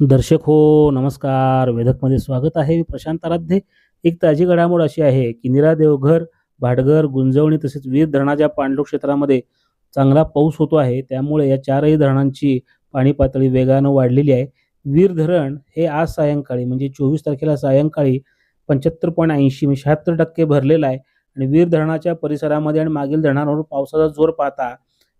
दर्शक हो नमस्कार. वेधकमध्ये स्वागत आहे. प्रशांत आराध्ये. एक ताजी घडामोड अशी आहे की निरा देवघर भाटघर गुंजवणी तसेच वीर धरणाच्या पाणलोट क्षेत्रामध्ये चांगला पाऊस होतो आहे. त्यामुळे या चारही धरणांची पाणी पातळी वेगानं वाढलेली आहे. वीर धरण हे आज सायंकाळी म्हणजे चोवीस तारखेला सायंकाळी पंच्याहत्तर पॉईंट ऐंशी म्हणजे शहात्तर टक्के भरलेलं आहे. आणि वीर धरणाच्या परिसरामध्ये आणि मागील धरणांवर पावसाचा जोर पाहता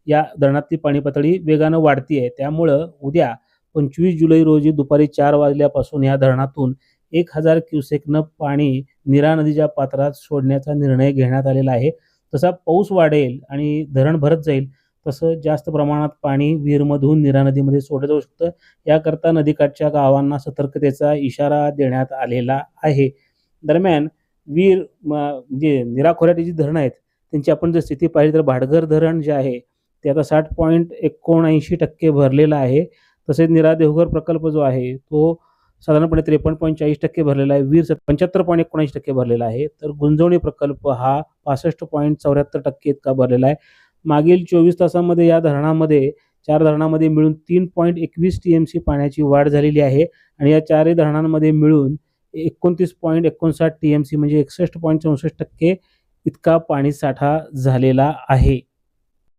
या धरणातली पाणी पातळी वेगानं वाढती आहे त्यामुळं उद्या पंचवीस जुलै रोजी दुपारी चार वाजल्यापासून या धरणातून एक हजार क्युसेकनं पाणी निरा नदीच्या पात्रात सोडण्याचा निर्णय घेण्यात आलेला आहे. तसा पाऊस वाढेल आणि धरण भरत जाईल तसं जास्त प्रमाणात पाणी विहीरमधून निरा नदीमध्ये सोडलं जाऊ शकतं. याकरता नदीकाठच्या गावांना सतर्कतेचा इशारा देण्यात आलेला आहे. दरम्यान वीर म- म्हणजे निराखोऱ्याची जी धरणं आहेत त्यांची आपण जर स्थिती पाहिली तर भाटघर धरण जे आहे ते आता साठ पॉईंट एकोणऐंशी टक्के भरलेलं आहे. तसेच निरा देवघर प्रकल्प जो आहे तो साधारणपणे त्रेपन्न पॉईंट चाळीस टक्के भरलेला आहे. वीर पंच्याहत्तर पॉईंट एकोणऐंशी टक्के भरलेला आहे. तर गुंजवणी प्रकल्प हा पासष्ट पॉईंट चौऱ्याहत्तर टक्के इतका भरलेला आहे. मागील चोवीस तासामध्ये या धरणामध्ये चार धरणामध्ये मिळून तीन पॉईंट एकवीस टी एम सी पाण्याची वाढ झालेली आहे आणि या चारही धरणांमध्ये मिळून एकोणतीस पॉईंट एकोणसाठ टी एम सी म्हणजे एकसष्ट पॉईंट चौसष्ट टक्के इतका पाणी साठा झालेला आहे.